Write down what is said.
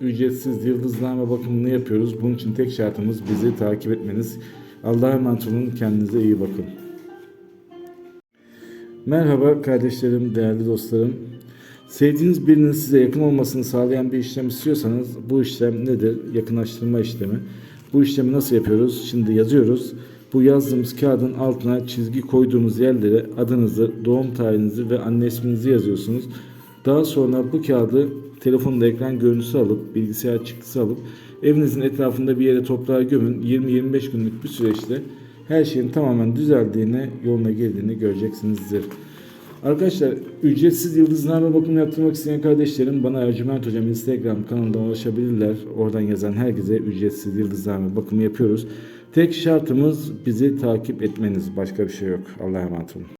ücretsiz yıldızname bakımını yapıyoruz. Bunun için tek şartımız bizi takip etmeniz. Allah'a emanet olun. Kendinize iyi bakın. Merhaba kardeşlerim, değerli dostlarım. Sevdiğiniz birinin size yakın olmasını sağlayan bir işlem istiyorsanız bu işlem nedir? Yakınlaştırma işlemi. Bu işlemi nasıl yapıyoruz? Şimdi yazıyoruz. Bu yazdığımız kağıdın altına çizgi koyduğumuz yerlere adınızı, doğum tarihinizi ve anne isminizi yazıyorsunuz. Daha sonra bu kağıdı telefonda ekran görüntüsü alıp, bilgisayar çıktısı alıp evinizin etrafında bir yere toprağa gömün. 20-25 günlük bir süreçte her şeyin tamamen düzeldiğini, yoluna girdiğini göreceksinizdir. Arkadaşlar ücretsiz yıldızname bakımı yaptırmak isteyen kardeşlerim bana Ercüment Hocam Instagram kanalından ulaşabilirler. Oradan yazan herkese ücretsiz yıldızname bakımı yapıyoruz. Tek şartımız bizi takip etmeniz. Başka bir şey yok. Allah'a emanet olun.